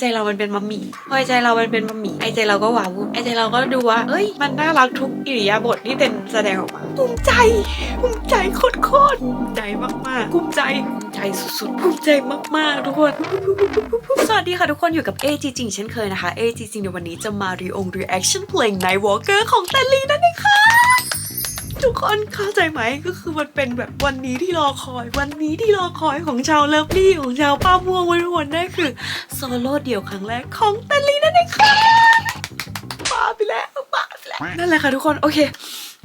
ใจเรามันเป็นมัมมี่พอไอใจเรามันเป็นมัมมี่ไอใจเราก็ว้าวุ่นไอใจเราก็ดูว่า เอ้ย มันน่ารักทุกอิริยาบถที่เป็นแสดงออกมาภูมิใจภูมิใจโคตรภูมิใจมากๆภูมิใจภูมิใจสุดๆภูมิใจมากๆทุกคนสวัสดีค่ะทุกคนอยู่กับเอจริงเช่นเคยนะคะเอจริงในวันนี้จะมารีอง reaction เพลง Night Walker ของแตนลีนั่นเองค่ะ ทุกคนเข้าใจไหมก็คือมันเป็นแบบวันนี้ที่รอคอย วันนี้ที่รอคอยของชาวเลิฟลี่ของชาวป้าม่วงวันวันนั่นคือโซโล่เดี่ยวครั้งแรกของแตนลีนั่นเองค่ะบ้าไปแล้วบ้าไปแล้วนั่นแหละค่ะทุกคนโอเค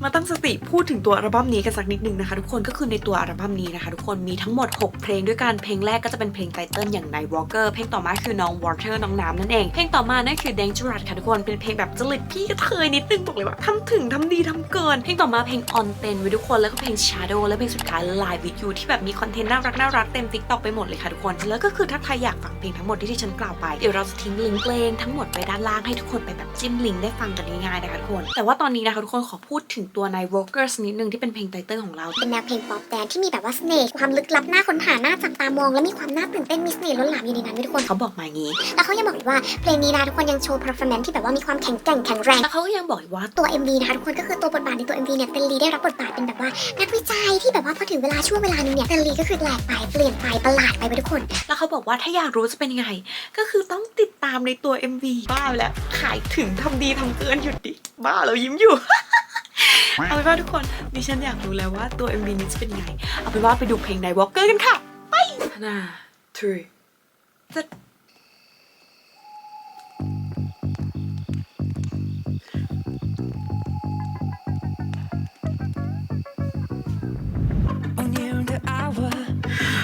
มาตั้งสติพูดถึงตัวอัลบั้มนี้กันสักนิดนึงนะคะทุกคนก็คือในตัวอัลบั้มนี้นะคะทุกคนมีทั้งหมด 6 เพลงด้วยกันเพลงแรกก็จะเป็นเพลงไตเติ้ลอย่าง Night Walker เพลงต่อมาคือน้อง Water น้องน้ำนั่นเอง เพลงต่อมานั่นคือ Dangerous ค่ะทุกคนเป็นเพลงแบบจริตพี่กระเทยนิดนึงบอกเลยว่าทำถึงทำดีทำเกิน เพลงต่อมาเพลง On เตนไว้ทุกคนแล้วก็เพลง Shadow และเพลงสุดท้าย Live with you ที่แบบมีคอนเทนต์น่ารักน่ารักเต็ม TikTok ไปหมดเลยค่ะทุกคนแล้วก็คือถ้าใครอยากฟังเพลงทั้งหมดที่ที่ฉันกล่าวไปเดี๋ยวเราจะทิ้งลิงก์เพลงทั้งหมดไว้ด้านล่างให้ทุกคนไปแบบจิ้มลิงก์ได้ฟังกันง่ายๆนะคะทุกคนแต่ว่าตอนนี้นะคะทุกคนขอพูดถึงตัว Night Walker สักนิดนึงที่เป็นเพลงไตเติ้ลของเรา เป็นแนวเพลงป๊อปแดนซ์ที่มีแบบว่าเสน่ห์ความลึกลับน่าค้นหาน่าจับตามอง และมีความน่าตื่นเต้นมีเสน่ห์ล้นหลามอยู่ในนั้นด้วยทุกคนเขาบอกมาอย่างนี้ แล้วเขายังบอกอีกว่าเพลงนี้นะทุกคนยังโชว์ performance ที่แบบว่ามีความแข็งแกร่งแข็งแรงแล้วเขาก็ยังบอกอีกว่าตัว MV นะคะทุกคนก็คือตัวบทบาทในตัว MV เนี่ยเตนลีได้รับบทบาทเป็นแบบว่านักวิจัยที่แบบว่าพอถึงเวลาช่วงเวลานึงเนี่ยเตนลีก็คือแหลกไปเปลี่ยนไปประหลาดไปไปทุกคน แล้วเขาบอกว่าถ้าอยากรู้จะเป็นยังไง ก็คือต้องติดตามในตัว MV บ้าไปแล้วขายถึงทำดีทำเกินหยุดดิบ้าเรายิ้มอยู่ เอาเป็นว่าทุกคนดิฉันอยากรู้แล้วว่าตัว MV นี้จะเป็นยังไง เอาเป็นว่าไปดูเพลง Night Walker กันค่ะ ไปห้า three เจ็ด on near the hour.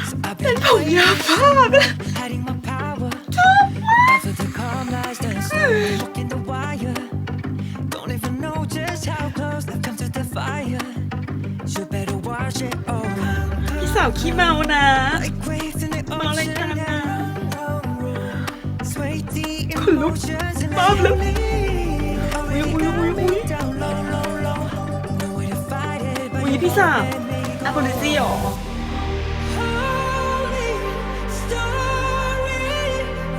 So I've เป็น been ผมยาวมากเลย hiding my power. พี่สาวขี้เมานะ Like waves in the เมาอะไรกัน ocean. นะ Sway the ขนลุก emotions and บ้าเลย let อุ้ย me อุ้ยอุ้ยอุ้ย down low, low, low. No way to fight it, but อุ้ย you พี่สาว let me อาโปลิซี่หรอ Holy story,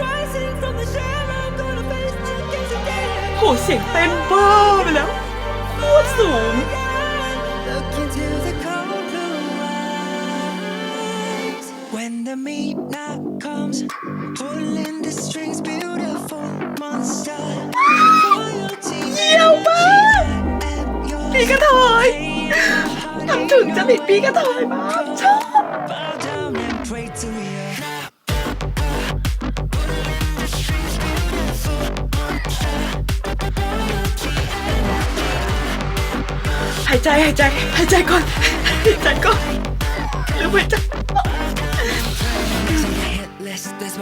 rising from the shadow, gonna face the gates of death. โหเสียงเต้นบ้าไปแล้วโคตรสูง the midnight comes, pulling the strings, beautiful monster. Loyalty เยี่ยมมาก and your พี่กระเทยทำถึงจะติดพี่กระเทยมากชอบ bow down and pray to you. หายใจหายใจหายใจก่อนหายใจก่อนหรือหายใจ Hit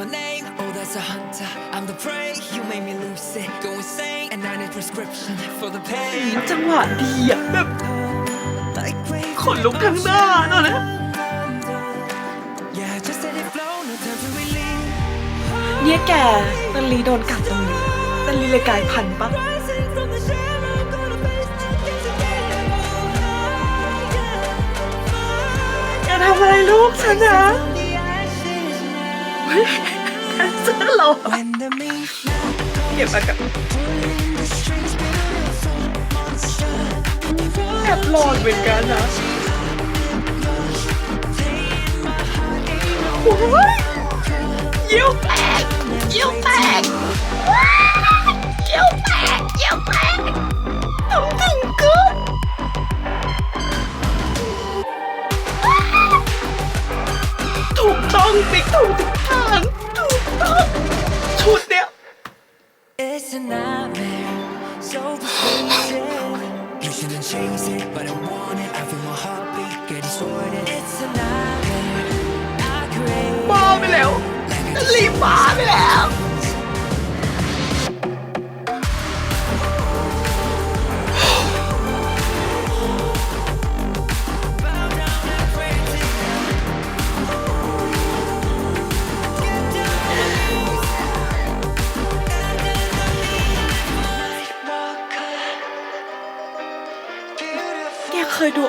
list, that's my name. Oh, that's a hunter. I'm the prey. You made me lose it. Go insane, and I need prescription for the pain. จังหวะดีอะแบบ Like waves ขนลุกทั้งหน้าตอนนี้ Yeah, just let it flow, no time to relieve. เนี่ยแกตันลีโดนกัดตรงนี้ตันลีเลยกลายพันธุ์ปะ Rising from the shadow, gonna face the gates of death. อย่าทำอะไรลูกฉันนะ From ซอร์เหรอ When the midnight เก็บอาการ pulling the strings, beautiful monster. แอบหลอนเหมือนกันนะโอ้ยเยี่ยวแตกเยี่ยวแตกยเยี่ยวแตกเยี่ยวแตก ถูกต้องติ๊กถูกทุกทางถูกต้องชุดเนี้ย It's a nightmare, so persuasive. You shouldn't chase it, but I want it. I feel my heartbeat getting sorted. It's a nightmare. I crave บ้าไปแล้วรีบบ้าไปแล้ว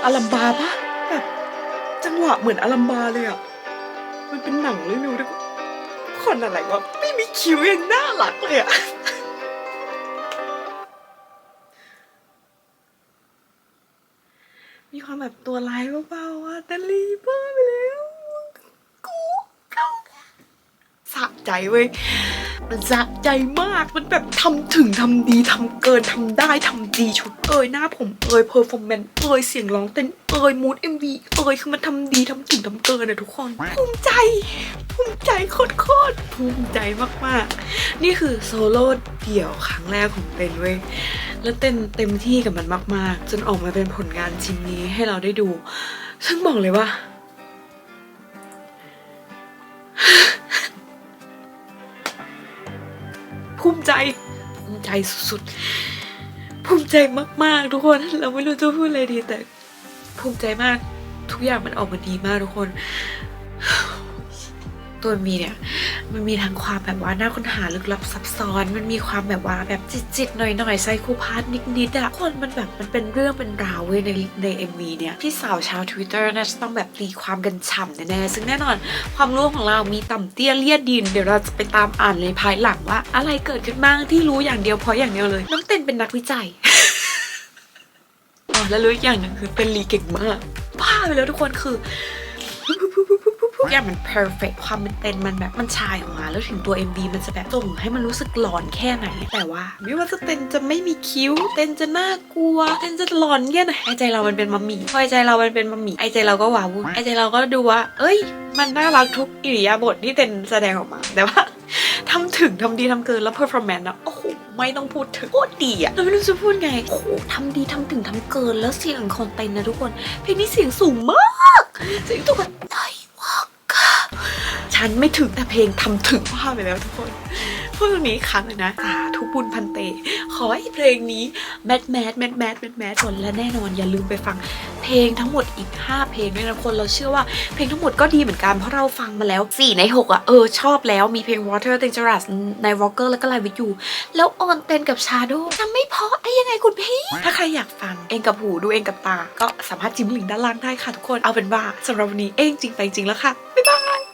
อลัมบาปะแบบจังหวะเหมือนอลัมบาเลยอะ มันเป็นหนังเรื่องนึงด้วยคนอะไรวะไม่มีคิวยังน่ารักเลยอะมีความแบบตัวร้ายเบาๆอะแต่รีเบบ้าไปแล้วกูเขาสะใจเว้ย สะใจมากมันแบบทำถึงทำดีทำเกินทำได้ทำดีชุดเอ่ยหน้าผมเอ่ยเพอร์ฟอร์แมนซ์เอ่ยเสียงร้องเต้นเอ่ยมูดเอ็มวีเอ่ยคือมันทำดีทำถึงทำเกินอะทุกคนภูมิใจ ภูมิใจโคตรๆภูมิใจมากๆ นี่คือโซโล่เดี่ยวครั้งแรกของเต้นเว้ยแล้วเต้นเต็มที่กับมันมากๆ จนออกมาเป็นผลงานชิ้นนี้ให้เราได้ดูซึ่งบอกเลยว่า สุดๆ ภูมิใจมากๆ ทุกคน เราไม่รู้จะพูดอะไรดีแต่ภูมิใจมากทุกอย่างมันออกมาดีมากทุกคน ตัวมีเนี่ย มันมีทั้งความแบบว่าน่าค้นหาลึกลับซับซ้อน มันมีความแบบว่าแบบจิตๆหน่อยๆไซโคพาธนิดๆอะคนมันแบบมันเป็นเรื่องเป็นราวเว้ยในใน MV เนี่ยพี่สาวชาว Twitter น่าจะต้องแบบตีความกันฉ่ำแน่ๆซึ่งแน่นอนความรู้ของเรามีต่ำเตี้ยเลียดดิน เดี๋ยวเราจะไปตามอ่านในภายหลังว่า อะไรเกิดขึ้นบ้างที่รู้อย่างเดียวเพราะอย่างเดียวเลยน้องเต้นเป็นนักวิจัยอ๋อแล้วรู้อีกอย่างหนึ่งคือเป็นลีเก่งมากบ้าไปแล้วทุกคนคือ ทุกอย่างมัน perfect ความเป็นเต้นมันแบบมันชายออกมา แล้วถึงตัว MV มันจะแบบส่งให้มันรู้สึกหลอนแค่ไหน แต่ว่าไม่ว่าจะเต้นจะไม่มีคิ้ว เต้นจะน่ากลัว เต้นจะหลอนแค่ไหนไอใจเรามันเป็นมัมมี่พอไอใจเรามันเป็นมัมมี่ไอใจเราก็ว้าวุ่นไอใจเราก็ดูว่า เอ้ย มันน่ารักทุกอิริยาบถที่เต้นแสดงออกมา แต่ว่าทำถึงทำดีทำเกินแล้ว performance อะโอ้โหไม่ต้องพูดถึงโคตรดีอะเราไม่รู้จะพูดไงโอ้โหทำดีทำถึงทำเกินแล้วเสียงคนเต้นนะทุกคนเพลงนี้เสียงสูงมากเสียงตัวแบบไอ้วอก ฉันไม่ถึงแต่เพลงทำถึงมากไปแล้วทุกคนพูดตรงนี้ครั้งเลยนะสาทุกบุญพันเต ขอให้เพลงนี้แมทแมทแมทแมทแมทแมทคนและแน่นอนอย่าลืมไปฟังเพลงทั้งหมดอีก 5 เพลงด้วยนะคนเราเชื่อว่าเพลงทั้งหมดก็ดีเหมือนกันเพราะเราฟังมาแล้ว 4 ใน 6 อะ เออ ชอบแล้วมีเพลง Water Dangerous ใน Walker แล้วก็ Live with You แล้วออนเต้นกับ Shadow จำไม่พราะไอ้ยังไงคุณพี่ ถ้าใครอยากฟังเองกับหูดูเองกับตา ก็สามารถจิ้มลิงก์ด้านล่างได้ค่ะทุกคนเอาเป็นว่าสำหรับวันนี้เองจริงไปจริงแล้วค่ะบ๊ายบาย